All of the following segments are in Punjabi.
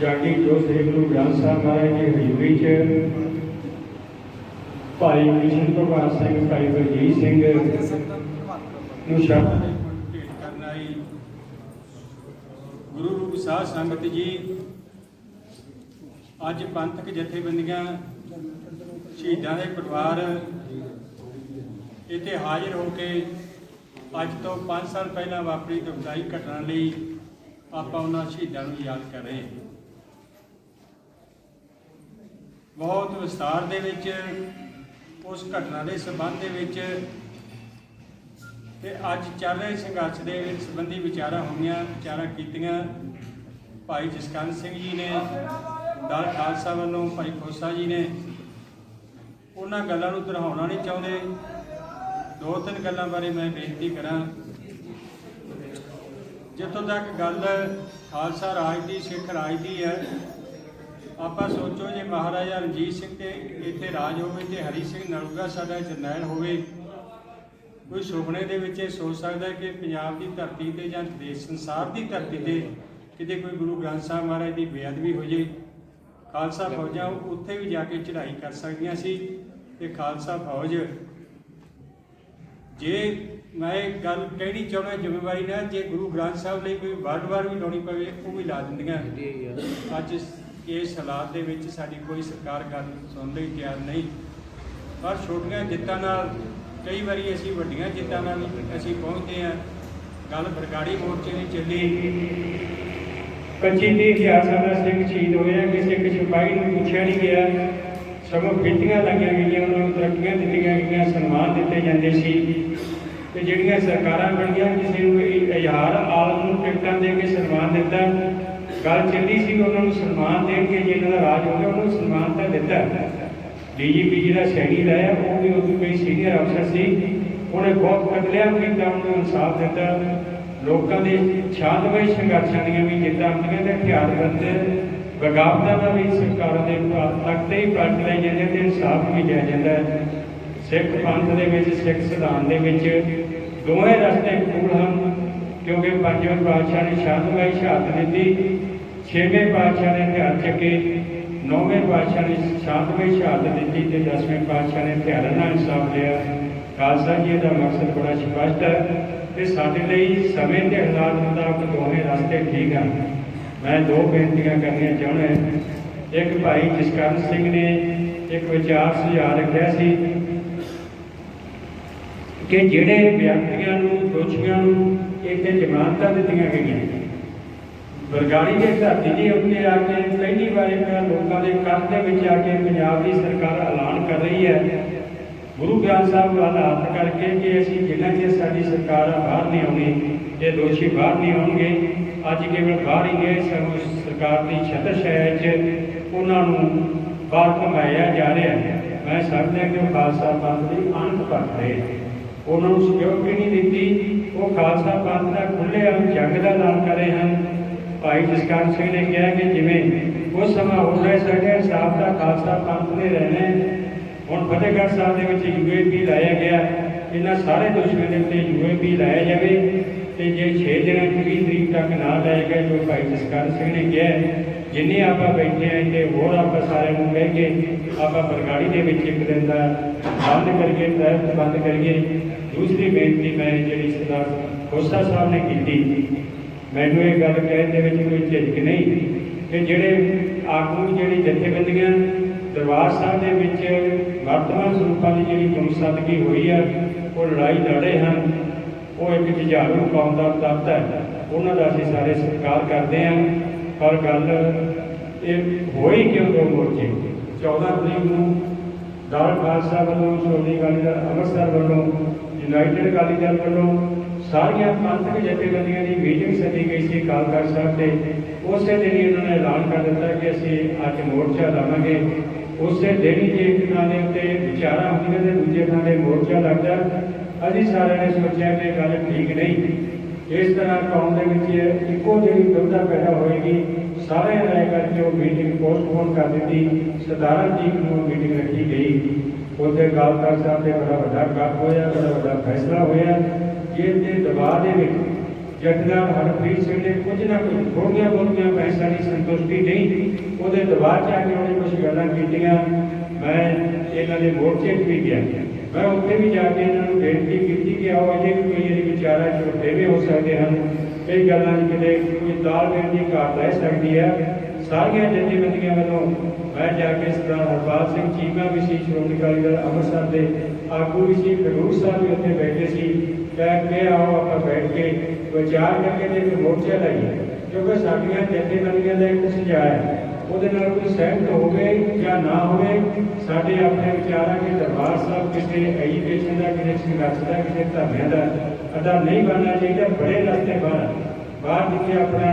ਜਾਗੀ ਜੋ ਸ੍ਰੀ ਗ੍ਰੰਥ ਸਾਹਿਬ ਮਹਾਰਾਜ ਦੀ ਹਜ਼ੂਰੀ ਚ ਭਾਈ ਕ੍ਰਿਸ਼ਨ ਪ੍ਰਭਾਤ ਸਿੰਘ, ਭਾਈ ਬਲਜੀਤ ਸਿੰਘ ਨੂੰ ਸ਼ਬਦ ਭੇਟ ਕਰਨ ਆਈ। ਗੁਰੂ ਰੂਪ ਸਾਧ ਸੰਗਤ ਜੀ, ਅੱਜ ਪੰਥਕ ਜਥੇਬੰਦੀਆਂ ਸ਼ਹੀਦਾਂ ਦੇ ਪਰਿਵਾਰ ਇੱਥੇ ਹਾਜ਼ਰ ਹੋ ਕੇ ਅੱਜ ਤੋਂ 5 ਸਾਲ ਪਹਿਲਾਂ ਵਾਪਰੀ ਦੁਖਦਾਈ ਘਟਨਾ ਲਈ ਆਪਾਂ ਉਹਨਾਂ ਸ਼ਹੀਦਾਂ ਨੂੰ ਯਾਦ ਕਰ ਰਹੇ ਹਾਂ। ਬਹੁਤ ਵਿਸਤਾਰ ਦੇ ਵਿੱਚ, ਉਸ ਘਟਨਾ ਦੇ ਸੰਬੰਧ ਦੇ ਵਿੱਚ ਤੇ ਅੱਜ ਚੱਲ ਰਹੇ ਸੰਘਰਸ਼ ਦੇ ਵਿੱਚ ਸੰਬੰਧੀ ਵਿਚਾਰਾਂ ਹੋਈਆਂ, ਵਿਚਾਰਾਂ ਕੀਤੀਆਂ। ਭਾਈ ਜਸਕੰਨ ਸਿੰਘ ਜੀ ਨੇ, ਦਲ ਖਾਲਸਾ ਵੱਲੋਂ ਭਾਈ ਖੋਸਾ ਜੀ ਨੇ, ਉਹਨਾਂ ਗੱਲਾਂ ਨੂੰ ਦੁਹਰਾਉਣਾ ਨਹੀਂ ਚਾਹੁੰਦੇ। ਦੋ ਤਿੰਨ ਗੱਲਾਂ ਬਾਰੇ ਮੈਂ ਬੇਨਤੀ ਕਰਾਂ। ਜਿੱਥੋਂ ਤੱਕ ਗੱਲ ਖਾਲਸਾ ਰਾਜ ਦੀ, ਸਿੱਖ ਰਾਜ ਦੀ ਹੈ, ਆਪਾਂ ਸੋਚੋ ਜੇ ਮਹਾਰਾਜਾ ਰਣਜੀਤ ਸਿੰਘ ਤੇ ਇੱਥੇ ਰਾਜ ਹੋਵੇ ਤੇ ਹਰੀ ਸਿੰਘ ਨਲੂਗਾ ਸਾਡਾ ਜਰਨੈਲ ਹੋਵੇ, ਕੋਈ ਸੁਪਨੇ ਦੇ ਵਿੱਚ ਇਹ ਸੋਚ ਸਕਦਾ ਕਿ ਪੰਜਾਬ ਦੀ ਧਰਤੀ ਤੇ ਜਾਂ ਦੇਸ਼, ਸੰਸਾਰ ਦੀ ਧਰਤੀ ਤੇ ਕਿਤੇ ਕੋਈ ਗੁਰੂ ਗ੍ਰੰਥ ਸਾਹਿਬ ਮਹਾਰਾਜ ਦੀ ਬੇਅਦਬੀ ਹੋ ਜੇ। ਖਾਲਸਾ ਫੌਜਾਂ ਉੱਥੇ ਵੀ ਜਾ ਕੇ ਚੜ੍ਹਾਈ ਕਰ ਸਕਦੀਆਂ ਸੀ ਤੇ ਖਾਲਸਾ ਫੌਜ ਜੇ ਮੈਂ ਇਹ ਗੱਲ ਕਹਿਣੀ ਚਾਹੁੰਦਾ ਜ਼ਿੰਮੇਵਾਰੀ ਨਾਲ ਜੇ ਗੁਰੂ ਗ੍ਰੰਥ ਸਾਹਿਬ ਲਈ ਕੋਈ ਵਰਡ ਵਾਰ ਵੀ ਲਾਉਣੀ ਪਵੇ ਉਹ ਵੀ ਲਾ ਦਿੰਦੀਆਂ। ਅੱਜ ਇਸ- ਹਾਲਾਤ ਦੇ ਵਿੱਚ ਸਾਡੀ ਕੋਈ ਸਰਕਾਰ ਗੱਲ ਸੁਣਨ ਲਈ ਤਿਆਰ ਨਹੀਂ। ਪਰ ਛੋਟੀਆਂ ਜਿੱਤਾਂ ਨਾਲ ਕਈ ਵਾਰੀ ਅਸੀਂ ਵੱਡੀਆਂ ਜਿੱਤਾਂ ਨਾਲ ਅਸੀਂ ਪਹੁੰਚਦੇ ਹਾਂ। ਗੱਲ ਬਰਗਾੜੀ ਮੋਰਚੇ ਦੀ ਚੱਲੀ। ਪੱਚੀ ਤੀਹ ਹਜ਼ਾਰ ਸਾਡਾ ਸਿੰਘ ਸ਼ਹੀਦ ਹੋਇਆ ਕਿਸੇ ਇੱਕ ਸਿਪਾਹੀ ਨੂੰ ਪੁੱਛਿਆ ਨਹੀਂ ਗਿਆ। ਸਗੋਂ ਫਿੱਟੀਆਂ ਲੱਗੀਆਂ ਗਈਆਂ, ਉਹਨਾਂ ਨੂੰ ਤਰੱਕੀਆਂ ਦਿੱਤੀਆਂ ਗਈਆਂ, ਸਨਮਾਨ ਦਿੱਤੇ ਜਾਂਦੇ ਸੀ। ਤੇ ਜਿਹੜੀਆਂ ਸਰਕਾਰਾਂ ਬਣੀਆਂ, ਕਿਸੇ ਨੂੰ ਇਹ ਹਜ਼ਾਰ ਆਲਮ ਨੂੰ ਟਿਕਟਾਂ ਦੇ ਕੇ ਸਨਮਾਨ ਦਿੱਤਾ। ਗੱਲ ਚੱਲੀ ਸੀ, ਉਹਨਾਂ ਨੂੰ ਸਨਮਾਨ ਦੇਣ ਕੇ ਜਿਹਨਾਂ ਦਾ ਰਾਜ ਹੋ ਗਿਆ, ਉਹਨੂੰ ਸਨਮਾਨ ਤਾਂ ਦਿੱਤਾ। ਡੀਜੀਪੀ ਦਾ ਸੈਣੀ ਲਾਇਆ, ਉਹ ਵੀ ਉਦੋਂ ਕੋਈ ਸੀਨੀਅਰ ਅਫਸਰ ਸੀ। ਉਹਨੇ ਬਹੁਤ ਕਤਲੇਆਮ ਕੀਤਾ ਉਹਨੂੰ ਇਨਸਾਫ ਦਿੱਤਾ। ਲੋਕਾਂ ਦੇ ਸ਼ਾਂਤਮਈ ਸੰਘਰਸ਼ਾਂ ਦੀਆਂ ਵੀ ਜਿੱਦਾਂ ਹੁੰਦੀਆਂ ਤੇ ਹਥਿਆਰਬੰਦ ਬਗਾਵਤਾਂ ਦਾ ਵੀ ਸਰਕਾਰਾਂ ਦੇ ਤੱਕ ਤੇ ਹੀ ਪਲਟ ਲੈ ਜਾਂਦੇ ਤੇ ਇਨਸਾਫ ਵੀ ਦਿਆ ਜਾਂਦਾ ਹੈ। ਸਿੱਖ ਪੰਥ ਦੇ ਵਿੱਚ, ਸਿੱਖ ਸਿਧਾਂਤ ਦੇ ਵਿੱਚ ਦੋਵੇਂ ਰਸਤੇ ਕਬੂਲ ਹਨ, ਕਿਉਂਕਿ ਪੰਜਵੇਂ ਪਾਤਸ਼ਾਹ ਨੇ ਸ਼ਾਂਤਮਈ ਸ਼ਹਾਦਤ ਦਿੱਤੀ, ਛੇਵੇਂ ਪਾਤਸ਼ਾਹ ਨੇ ਹਥਿਆਰ ਚੱਕੇ, ਨੌਵੇਂ ਪਾਤਸ਼ਾਹ ਨੇ ਸ਼ਾਂਤਮਈ ਸ਼ਹਾਦਤ ਦਿੱਤੀ ਤੇ ਦਸਵੇਂ ਪਾਤਸ਼ਾਹ ਨੇ ਹਥਿਆਰਾਂ ਨਾਲ ਇਨਸਾਫ ਲਿਆ। ਖਾਲਸਾ ਜੀ ਦਾ ਮਕਸਦ ਬੜਾ ਸਪਸ਼ਟ ਹੈ ਤੇ ਸਾਡੇ ਲਈ ਸਮੇਂ ਦੇ ਹਾਲਾਤ ਮੁਤਾਬਕ ਦੋਵੇਂ ਰਸਤੇ ਠੀਕ ਹਨ। ਮੈਂ ਦੋ ਬੇਨਤੀਆਂ ਕਰਨੀਆਂ ਚਾਹੁੰਦਾ ਇੱਕ ਭਾਈ ਜਸਕਰਨ ਸਿੰਘ ਨੇ ਇੱਕ ਵਿਚਾਰ ਸੁਝਾਅ ਰੱਖਿਆ ਸੀ ਕਿ ਜਿਹੜੇ ਵਿਅਕਤੀਆਂ ਨੂੰ, ਦੋਸ਼ੀਆਂ ਨੂੰ ਇੱਥੇ ਜ਼ਮਾਨਤਾਂ ਦਿੱਤੀਆਂ ਗਈਆਂ। ਬਰਗਾੜੀ ਦੇ ਧਰਤੀ ਦੇ ਉੱਤੇ ਆ ਕੇ ਪਹਿਲੀ ਵਾਰ ਇਹਨਾਂ ਲੋਕਾਂ ਦੇ ਕੱਲ ਦੇ ਵਿੱਚ ਆ ਕੇ ਪੰਜਾਬ ਦੀ ਸਰਕਾਰ ਐਲਾਨ ਕਰ ਰਹੀ ਹੈ। ਗੁਰੂ ਗ੍ਰੰਥ ਸਾਹਿਬ ਵੱਲ ਹੱਥ ਕਰਕੇ ਕਿ ਅਸੀਂ ਜਿੰਨਾ ਚਿਰ ਸਾਡੀ ਸਰਕਾਰ ਬਾਹਰ ਨਹੀਂ ਆਉਣੀ ਇਹ ਦੋਸ਼ੀ ਬਾਹਰ ਨਹੀਂ ਆਉਣਗੇ, ਅੱਜ ਕੇਵਲ ਬਾਹਰ ਹੀ ਗਏ ਸਾਨੂੰ ਸਰਕਾਰ ਦੀ ਛਤਰ ਸ਼ਹਿਰ 'ਚ ਉਹਨਾਂ ਨੂੰ ਬਾਹਰ ਘਮਾਇਆ ਜਾ ਰਿਹਾ ਹੈ। ਮੈਂ ਸਮਝਦਾ ਕਿ ਉਹ ਖਾਲਸਾ ਪੰਥ ਦੀ ਅੰਤ ਪੱਟ ਰਹੇ ਉਹਨਾਂ ਨੂੰ ਸਿਕਿਉਰਿਟੀ ਨਹੀਂ ਦਿੱਤੀ। ਉਹ ਖਾਲਸਾ ਪੰਥ ਦਾ ਖੁੱਲ੍ਹੇਆਮ ਜੰਗ ਦਾ ਐਲਾਨ ਕਰ ਰਹੇ ਹਨ। ਭਾਈ ਜਸਕਰਨ ਸਿੰਘ ਨੇ ਕਿਹਾ ਕਿ ਜਿਵੇਂ ਉਸ ਸਮਾਂ ਹੋ ਰਹੇ ਸਾਡੇ ਸਾਥ ਦਾ ਖਾਲਸਾ ਪੰਥ ਨੇ ਰਹਿਣਾ ਹੁਣ ਫਤਿਹਗੜ੍ਹ ਸਾਹਿਬ ਦੇ ਵਿੱਚ ਯੂਏਪੀ ਲਾਇਆ ਗਿਆ। ਇਹਨਾਂ ਸਾਰੇ ਦੋਸ਼ੀਆਂ ਦੇ ਉੱਤੇ ਯੂਏਪੀ ਲਾਇਆ ਜਾਵੇ ਤੇ ਜੇ 6 ਦਿਨਾਂ ਚ 20 ਤਰੀਕ ਤੱਕ ਨਾ ਲਾਏ ਗਏ ਜੋ ਭਾਈ ਜਸਕਰਨ ਸਿੰਘ ਨੇ ਕਿਹਾ, ਜਿੰਨੇ ਆਪਾਂ ਬੈਠੇ ਆਂ ਤੇ ਹੋਰ ਆਪਾਂ ਸਾਰਿਆਂ ਨੂੰ ਕਹਿ ਕੇ ਆਪਾਂ ਬਰਗਾੜੀ ਦੇ ਵਿੱਚ ਇੱਕ ਦਿਨ ਦਾ ਬੰਦ ਕਰਕੇ ਤਹਿਤ ਬੰਦ ਕਰੀਏ। ਦੂਸਰੀ ਬੇਨਤੀ ਮੈਂ ਜਿਹੜੀ ਸਰਦਾਰ ਖੋਸਾ ਸਾਹਿਬ ਨੇ ਕੀਤੀ, ਮੈਨੂੰ ਇਹ ਗੱਲ ਕਹਿਣ ਦੇ ਵਿੱਚ ਕੋਈ ਝਿਜਕ ਨਹੀਂ। ਕਿ ਜਿਹੜੇ ਆਗੂ ਜਿਹੜੀ ਜਥੇਬੰਦੀਆਂ ਦਰਬਾਰ ਸਾਹਿਬ ਦੇ ਵਿੱਚ ਵਰਤਮਾਨ ਸਰੂਪਾਂ ਦੀ ਜਿਹੜੀ ਗੁੰਮਸਦਗੀ ਹੋਈ ਆ, ਉਹ ਲੜਾਈ ਲੜੇ ਹਨ। ਉਹ ਇੱਕ ਜੁਝਾਰੂ ਕੌਮ ਦਾ ਤੱਤ ਹੈ। ਉਹਨਾਂ ਦਾ ਅਸੀਂ ਸਾਰੇ ਸਤਿਕਾਰ ਕਰਦੇ ਹਾਂ। ਪਰ ਗੱਲ ਇਹ ਹੋਈ ਕਿਉਂ ਦੋ ਮੋਰਚੇ? 14 ਤਰੀਕ ਨੂੰ ਦਲ ਖਾਲਸਾ ਵੱਲੋਂ, ਸ਼੍ਰੋਮਣੀ ਅਕਾਲੀ ਦਲ ਅੰਮ੍ਰਿਤਸਰ ਵੱਲੋਂ, ਯੂਨਾਈਟਿਡ ਅਕਾਲੀ ਦਲ ਵੱਲੋਂ ਸਾਰੀਆਂ ਪੰਥਕ ਜਥੇਬੰਦੀਆਂ ਦੀ ਮੀਟਿੰਗ ਸੱਦੀ ਗਈ ਸੀ ਅਕਾਲ ਤਖਤ ਸਾਹਿਬ ਤੇ। ਉਸੇ ਦਿਨ ਹੀ ਉਹਨਾਂ ਨੇ ਐਲਾਨ ਕਰ ਦਿੱਤਾ ਕਿ ਅਸੀਂ ਅੱਜ ਮੋਰਚਾ ਲਾਵਾਂਗੇ। ਉਸੇ ਦਿਨ ਹੀ ਜੇ ਇੱਕ ਥਾਂ ਦੇ ਉੱਤੇ ਵਿਚਾਰਾਂ ਹੁੰਦੀਆਂ ਤੇ ਦੂਜੇ ਥਾਂ ਤੇ ਮੋਰਚਾ ਲੱਗਦਾ। ਅਸੀਂ ਸਾਰਿਆਂ ਨੇ ਸੋਚਿਆ ਕਿ ਗੱਲ ਠੀਕ ਨਹੀਂ। ਇਸ ਤਰ੍ਹਾਂ ਕੌਮ ਦੇ ਵਿੱਚ ਇੱਕੋ ਜਿਹੀ ਦੁਬਦਾ ਪੈਦਾ ਹੋਏਗੀ। ਸਾਰੇ ਨੇ ਕਰਕੇ ਉਹ ਮੀਟਿੰਗ ਪੋਸਟਪੋਨ ਕਰ ਦਿੱਤੀ। 17 ਤਰੀਕ ਨੂੰ ਉਹ ਮੀਟਿੰਗ ਰੱਖੀ ਗਈ। ਉਹਦੇ ਗਾਲ ਤਖਤ ਸਾਹਿਬ ਦੇ ਬੜਾ ਵੱਡਾ ਕੱਪ ਹੋਇਆ, ਬੜਾ ਵੱਡਾ ਫੈਸਲਾ ਹੋਇਆ। ਜਿਸ ਦੇ ਦਬਾਅ ਦੇ ਵਿੱਚ ਜਥੇਦਾਰ ਹਰਪ੍ਰੀਤ ਸਿੰਘ ਨੇ ਕੁਝ ਨਾ ਕੁਝ ਥੋੜੀਆਂ ਬਹੁਤੀਆਂ ਪੈਸਾ ਦੀ ਸੰਤੁਸ਼ਟੀ ਨਹੀਂ। ਉਹਦੇ ਦਬਾਅ ਚ ਆ ਕੇ ਉਹਨੇ ਕੁਝ ਗੱਲਾਂ ਕੀਤੀਆਂ। ਮੈਂ ਇਹਨਾਂ ਦੇ ਮੋਰਚੇ 'ਚ ਵੀ ਗਿਆ। ਮੈਂ ਉੱਥੇ ਵੀ ਜਾ ਕੇ ਇਹਨਾਂ ਨੂੰ ਬੇਨਤੀ ਕੀਤੀ ਕਿ ਆਓ ਅਜੇ ਵੀ ਕੋਈ ਇਹਦੇ ਵਿਚਾਰਾਂ ਚ ਦੇਵੇ ਹੋ ਸਕਦੇ ਹਨ ਇਹ ਗੱਲਾਂ 'ਚ ਕਿਤੇ ਕੋਈ ਤਾਲਮੇਲ ਦੀ ਘਾਟ ਰਹਿ ਸਕਦੀ ਹੈ। ਸਾਰੀਆਂ ਜਥੇਬੰਦੀਆਂ ਵੱਲੋਂ ਮੈਂ ਜਾ ਕੇ ਸਰਦਾਰ ਹਰਪਾਲ ਸਿੰਘ ਚੀਮਾ ਵੀ ਸੀ ਸ਼੍ਰੋਮਣੀ ਅਕਾਲੀ ਦਲ ਅੰਮ੍ਰਿਤਸਰ ਦੇ, ਆਗੂ ਵੀ ਸੀ ਖਡੂਰ ਸਾਹਿਬ ਵੀ ਉੱਥੇ ਬੈਠੇ ਸੀ। ਕਹਿ ਕੇ ਆਓ ਆਪਾਂ ਬੈਠ ਕੇ ਵਿਚਾਰ ਕਰਕੇ ਤੇ ਮੋਰਚਾ ਲਾਈਏ, ਕਿਉਂਕਿ ਸਾਡੀਆਂ ਜਥੇਬੰਦੀਆਂ ਦਾ ਇੱਕ ਸੁਝਾਅ ਹੈ। ਉਹਦੇ ਨਾਲ ਕੋਈ ਸਹਿਮਤ ਹੋਵੇ ਜਾਂ ਨਾ ਹੋਵੇ, ਸਾਡੇ ਆਪਣੇ ਵਿਚਾਰਾਂ ਕੇ ਦਰਬਾਰ ਸਾਹਿਬ, ਕਿਸੇ ਐਜੂਕੇਸ਼ਨ ਦਾ ਕਿਸੇ ਸੰਘਰਸ਼ ਦਾ, ਕਿਸੇ ਧਰਮਿਆਂ ਦਾ ਅਦਾ ਨਹੀਂ ਬਣਨਾ ਚਾਹੀਦਾ, ਬੜੇ ਰਸਤੇ ਬਾਹਰ ਬਾਹਰ ਜਿੱਥੇ ਆਪਣਾ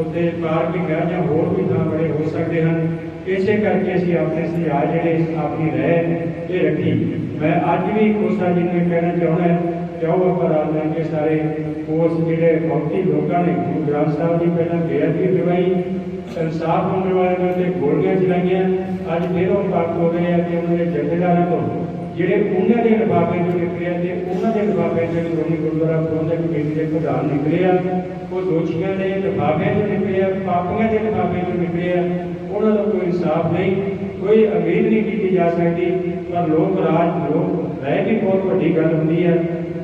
ਉੱਤੇ ਪਾਰਕਿੰਗ ਹੈ ਜਾਂ ਹੋਰ ਵੀ ਥਾਂ ਬੜੇ ਹੋ ਸਕਦੇ ਹਨ, ਇਸੇ ਕਰਕੇ ਅਸੀਂ ਆਪਣੇ ਸੁਝਾਅ ਜਿਹੜੇ ਆਪਣੀ ਰਹਿ ਇਹ ਰੱਖੀ। ਮੈਂ ਅੱਜ ਵੀ ਕੋਸਾ ਜੀ ਨੂੰ ਇਹ ਕਹਿਣਾ ਚਾਹੁੰਦਾ ਕਿ ਆਓ ਆਪਾਂ ਰਲ ਮਿਲ ਕੇ ਸਾਰੇ ਉਸ ਜਿਹੜੇ ਭੌਤਿਕ ਲੋਕਾਂ ਨੇ, ਗੁਰੂ ਗ੍ਰੰਥ ਸਾਹਿਬ ਦੀ ਪਹਿਲਾਂ ਬੇਅਦਬੀ ਕਰਵਾਈ ਇਨਸਾਫ ਮੰਗਣ ਵਾਲਿਆਂ ਨੇ ਗੋਲੀਆਂ ਚਲਾਈਆਂ ਅੱਜ ਫਿਰ ਉਹ ਪਾਕ ਹੋ ਗਏ ਆ ਕਿ ਉਹਨਾਂ ਦੇ ਜਥੇਦਾਰਾਂ ਤੋਂ। ਜਿਹੜੇ ਉਹਨਾਂ ਦੇ ਲਿਫਾਫੇ ਚੋਂ ਨਿਕਲੇ ਆ ਤੇ ਉਹਨਾਂ ਦੇ ਲਿਫਾਫੇ ਚੋਂ ਸ਼੍ਰੋਮਣੀ ਗੁਰਦੁਆਰਾ ਪ੍ਰਬੰਧਕ ਕਮੇਟੀ ਦੇ ਪ੍ਰਧਾਨ ਨਿਕਲੇ ਆ, ਉਹ ਦੋਸ਼ੀਆਂ ਦੇ ਲਿਫਾਫੇ ਚੋਂ ਨਿਕਲੇ ਆ, ਪਾਪੀਆਂ ਦੇ ਲਿਫਾਫੇ ਚੋਂ ਨਿਕਲੇ ਆ। ਉਹਨਾਂ ਦਾ ਕੋਈ ਇਨਸਾਫ ਨਹੀਂ, ਕੋਈ ਉਮੀਦ ਨਹੀਂ ਕੀਤੀ ਜਾ ਸਕਦੀ, ਪਰ ਲੋਕ ਰਾਜ, ਲੋਕ ਰਹਿ ਵੀ ਬਹੁਤ ਵੱਡੀ ਗੱਲ ਹੁੰਦੀ ਹੈ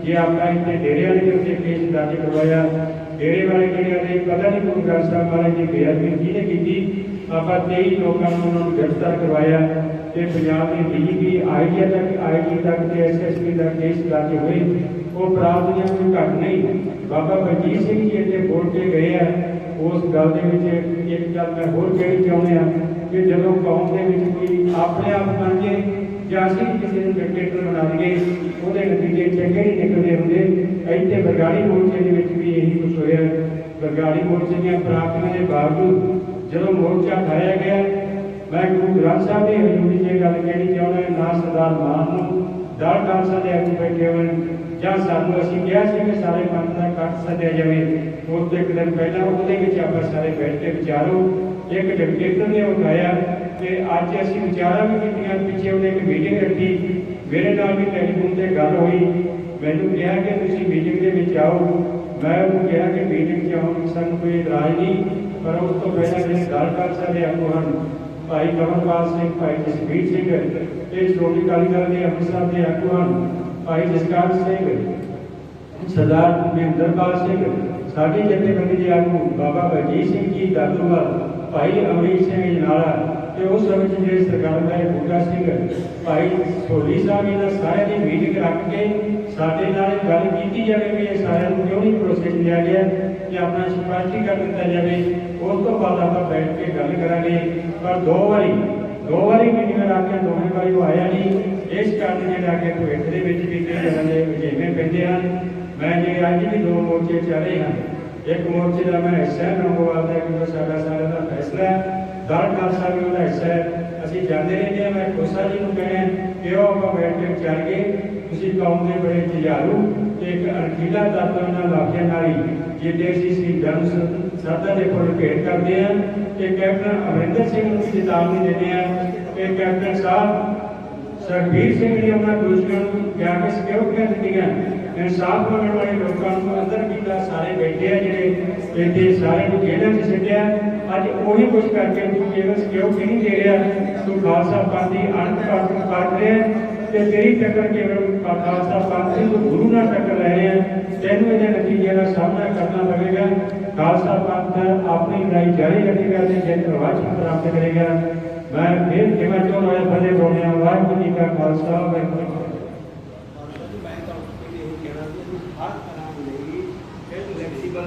ਜੇ ਆਪਾਂ ਇੱਥੇ ਡੇਰੇ ਵਾਲੇ ਦੇ ਉੱਤੇ ਕੇਸ ਦਰਜ ਕਰਵਾਇਆ ਡੇਰੇ ਵਾਲੇ ਜਿਹੜੇ ਨੇ ਪਤਾ ਨਹੀਂ ਗੁਰੂ ਗ੍ਰੰਥ ਸਾਹਿਬ ਮਹਾਰਾਜ ਦੀ ਬੇਅਦਬੀ ਕਿਹਨੇ ਕੀਤੀ? ਆਪਾਂ 23 ਲੋਕਾਂ ਨੂੰ ਉਹਨਾਂ ਨੂੰ ਗ੍ਰਿਫਤਾਰ ਕਰਵਾਇਆ ਤੇ ਪੰਜਾਬ ਦੇ ਡੀਜੀਪੀ ਆਈਜੀ ਤੱਕ ਆਈਜੀ ਤੱਕ ਤੇ ਐਸਐਸਪੀ ਤੱਕ ਕੇਸ ਦਰਜ ਹੋਏ। ਉਹ ਪ੍ਰਾਪਤ ਦੀਆਂ ਕੋਈ ਘੱਟ ਨਹੀਂ। ਬਾਬਾ ਬਲਜੀਤ ਸਿੰਘ ਜੀ ਇੱਥੇ ਬੋਲ ਕੇ ਗਏ ਆ। ਉਸ ਗੱਲ ਦੇ ਵਿੱਚ ਇੱਕ ਗੱਲ ਮੈਂ ਹੋਰ ਕਹਿਣੀ ਚਾਹੁੰਦੇ ਆ ਕਿ ਜਦੋਂ ਕੌਮ ਦੇ ਵਿੱਚ ਕੋਈ ਆਪਣੇ ਆਪ ਬਣ ਜੇ ਜਾਂ ਅਸੀਂ ਕਿਸੇ ਨੂੰ ਡਿਕਟੇਟਰ ਬਣਾ ਦਈਏ ਉਹਦੇ ਨਤੀਜੇ ਚੰਗੇ ਨਹੀਂ ਨਿਕਲਦੇ। ਇੱਥੇ ਬਰਗਾੜੀ ਮੋਰਚੇ ਦੇ ਵਿੱਚ ਵੀ ਇਹੀ ਕੁਝ ਹੋਇਆ। ਬਰਗਾੜੀ ਮੋਰਚੇ ਦੀਆਂ ਪ੍ਰਾਪਤੀਆਂ ਦੇ ਬਾਵਜੂਦ ਜਦੋਂ ਮੋਰਚਾ ਖਾਇਆ ਗਿਆ, ਮੈਂ ਗੁਰੂ ਗ੍ਰੰਥ ਸਾਹਿਬ ਦੀ ਹਜ਼ੂਰੀ 'ਚ ਇਹ ਗੱਲ ਕਹਿਣੀ ਚਾਹੁੰਦਾ ਨਾ ਸਰਦਾਰ ਮਾਨ ਨੂੰ, ਦਲ ਖਾਲਸਾ ਦੇ ਆਗੂ ਬੈਠੇ ਹੋਣ, ਜਾਂ ਸਾਨੂੰ ਅਸੀਂ ਕਿਹਾ ਸੀ ਕਿ ਸਾਰੇ ਪੰਥ ਦਾ ਕੱਟ ਸੱਦਿਆ ਜਾਵੇ, ਉਸ ਤੋਂ ਇੱਕ ਦਿਨ ਪਹਿਲਾਂ ਉਹਦੇ ਵਿੱਚ ਆਪਾਂ ਸਾਰੇ ਬੈਠ ਕੇ ਵਿਚਾਰੋ। ਇੱਕ ਡਿਕਟੇਟਰ ਨੇ ਉਠਾਇਆ ਤੇ ਅੱਜ ਅਸੀਂ ਵਿਚਾਰਾਂ ਵੀ ਕੀਤੀਆਂ, ਪਿੱਛੇ ਉਹਨੇ ਇੱਕ ਮੀਟਿੰਗ ਰੱਖੀ। ਮੇਰੇ ਨਾਲ ਵੀ ਟੈਲੀਫੋਨ ਤੇ ਗੱਲ ਹੋਈ। ਮੈਨੂੰ ਕਿਹਾ ਕਿ ਤੁਸੀਂ ਮੀਟਿੰਗ ਦੇ ਵਿੱਚ ਆਓ। ਮੈਂ ਉਹਨੂੰ ਕਿਹਾ ਕਿ ਮੀਟਿੰਗ 'ਚ ਆਉਣ ਦੀ ਸਾਨੂੰ ਕੋਈ ਇਤਰਾਜ਼ ਨਹੀਂ, ਪਰ ਉਸ ਤੋਂ ਪਹਿਲਾਂ ਜਿਹੜੇ ਦਲ ਖਾਲਸਾ ਦੇ ਆਗੂ ਹਨ। ਭਾਈ ਕਮਲਪਾਲ ਸਿੰਘ, ਭਾਈ ਜਸਵੀਰ ਸਿੰਘ ਇਹ ਸ਼੍ਰੋਮਣੀ ਅਕਾਲੀ ਦਲ ਦੇ ਅੰਮ੍ਰਿਤਸਰ ਦੇ ਆਗੂ ਹਨ। ਭਾਈ ਜਸਕਾਰ ਸਿੰਘ, ਸਰਦਾਰ ਮਹਿੰਦਰਪਾਲ ਸਿੰਘ, ਸਾਡੀ ਜਥੇਬੰਦੀ ਦੇ ਆਗੂ ਬਾਬਾ ਬਲਜੀਤ ਸਿੰਘ ਜੀ ਦਾਦੂਵਾਲ ਭਾਈ ਅਮਰੀਕ ਸਿੰਘ ਜਨਾਲਾ ਤੇ ਉਸ ਸਮੇਂ 'ਚ ਜਿਹੜੇ ਸਰਕਾਰ ਦਾ ਬੂਟਾ ਸਿੰਘ, ਭਾਈ ਸੋਢੀ ਸਾਹਿਬ ਇਹਨਾਂ ਸਾਰਿਆਂ ਦੀ ਮੀਟਿੰਗ ਰੱਖ ਕੇ ਸਾਡੇ ਨਾਲ ਇਹ ਗੱਲ ਕੀਤੀ ਜਾਵੇ ਵੀ ਇਹ ਸਾਰਿਆਂ ਨੂੰ ਕਿਉਂ ਨਹੀਂ ਪ੍ਰੋਸੈਸ ਲਿਆ ਗਿਆ ਕਿ ਆਪਣਾ ਸਪਸ਼ਟੀ ਦਿੱਤਾ ਜਾਵੇ, ਉਸ ਤੋਂ ਬਾਅਦ ਆਪਾਂ ਬੈਠ ਕੇ ਗੱਲ ਕਰਾਂਗੇ। ਪਰ ਦੋ ਵਾਰੀ ਦੋ ਵਾਰੀ ਮੀਟਿੰਗ ਰੱਖ ਕੇ ਦੋਵੇਂ ਵਾਰੀ ਉਹ ਆਇਆ ਨਹੀਂ। ਇਸ ਕਾਰਨ ਜਿਹੜਾ ਕਿ ਭਵਿੱਖ ਦੇ ਵਿੱਚ ਵੀ ਕਈ ਤਰ੍ਹਾਂ ਦੇ ਵਜੇਵੇਂ ਪੈਂਦੇ ਹਨ। ਮੈਂ ਜਿਹੜੇ ਅੱਜ ਵੀ ਦੋ ਮੋਰਚੇ ਚੱਲੇ ਹਨ ਇੱਕ ਮੋਰਚੇ ਦਾ ਮੈਂ ਹਿੱਸਾ ਹਾਂ ਨੰਗੋਵਾਲ ਦਾ ਕਿਉਂਕਿ ਸਾਡਾ ਸਾਰਿਆਂ ਦਾ ਫੈਸਲਾ ਹੈ, ਦਲ ਖਾਲਸਾ ਵੀ ਉਹਦਾ ਹਿੱਸਾ ਹੈ। ਅਸੀਂ ਜਾਂਦੇ ਰਹਿੰਦੇ ਹਾਂ, ਮੈਂ ਖੋਸਾ ਜੀ ਨੂੰ ਕਹਿਣਾ ਕਿ ਉਹ ਆਪਾਂ ਬੈਠ ਕੇ ਚੱਲ ਕੇ ਤੁਸੀਂ ਕੌਮ ਦੇ ਬੜੇ ਜੁਝਾਰੂ ਤੇ ਇੱਕ ਅਣਖੀਲਾ ਤੱਤ ਨਾਲ ਲਾਖਿਆਂ ਨਾਲ ਹੀ ਜਿੱਦੇ ਅਸੀਂ ਸ਼ਹੀਦਾਂ ਨੂੰ ਸਰਦਾ ਦੇ ਫੁੱਲ ਭੇਟ ਕਰਦੇ ਹਾਂ ਤੇ ਕੈਪਟਨ ਅਮਰਿੰਦਰ ਸਿੰਘ ਨੂੰ ਵੀ ਚੇਤਾਵਨੀ ਦਿੰਦੇ ਹਾਂ ਕਿ ਕੈਪਟਨ ਸਾਹਿਬ ਸਰਬੀਰ ਸਿੰਘ ਨੇ ਉਹਨਾਂ ਦੋਸ਼ੀਆਂ ਨੂੰ ਦਿੱਤੀਆਂ ਇਨਸਾਫ ਮੰਗਣ ਵਾਲੇ ਲੋਕਾਂ ਨੂੰ ਅੰਦਰ ਕੀਤਾ, ਸਾਰੇ ਬੈਠੇ ਆ ਜਿਹੜੇ, ਇੱਥੇ ਸਾਰੇ ਨੂੰ ਜੇਲ੍ਹਾਂ 'ਚ ਸਿੱਟਿਆ। ਅੱਜ ਉਹੀ ਕੁਝ ਕਰਕੇ ਤੂੰ ਕੇਵਲ ਸਿਕਿਉਰਟੀ ਨਹੀਂ ਦੇ ਰਿਹਾ? ਤੂੰ ਖਾਲਸਾ ਪੰਥ ਦੀ ਅਣਖ ਕਰ ਕਰ ਰਿਹਾ ਤੇ ਤੇਰੀ ਟੱਕਰ ਕੇਵਲ ਖਾਲਸਾ ਪੰਥ ਦੀ ਗੁਰੂ ਨਾਲ ਟੱਕਰ ਲੈ ਰਿਹਾ ਤੈਨੂੰ ਇਹਦੇ ਨਤੀਜੇ ਦਾ ਸਾਹਮਣਾ ਕਰਨਾ ਪਵੇਗਾ। ਖਾਲਸਾ ਪੰਥ ਆਪਣੀ ਲੜਾਈ ਜਾਰੀ ਰੱਖੇਗਾ ਤੇ ਜਿੱਤ ਪ੍ਰਵਾਚਕ ਪ੍ਰਾਪਤ ਕਰੇਗਾ। ਮੈਂ ਫਿਰ ਜਿਵੇਂ ਜੋ ਹੋਇਆ ਫਤਿਹ ਬੋਲਿਆ ਵਾਹਿਗੁਰੂ ਜੀ ਕਾ ਖਾਲਸਾ, ਵਾਹਿਗੁਰੂ ਜੀ ਮੈਂ ਤੁਹਾਨੂੰ ਇਹ ਕਹਿਣਾ ਕਿ ਹਰ ਤਰ੍ਹਾਂ ਲਈ ਇਹ ਫਲੈਕਸੀਬਲ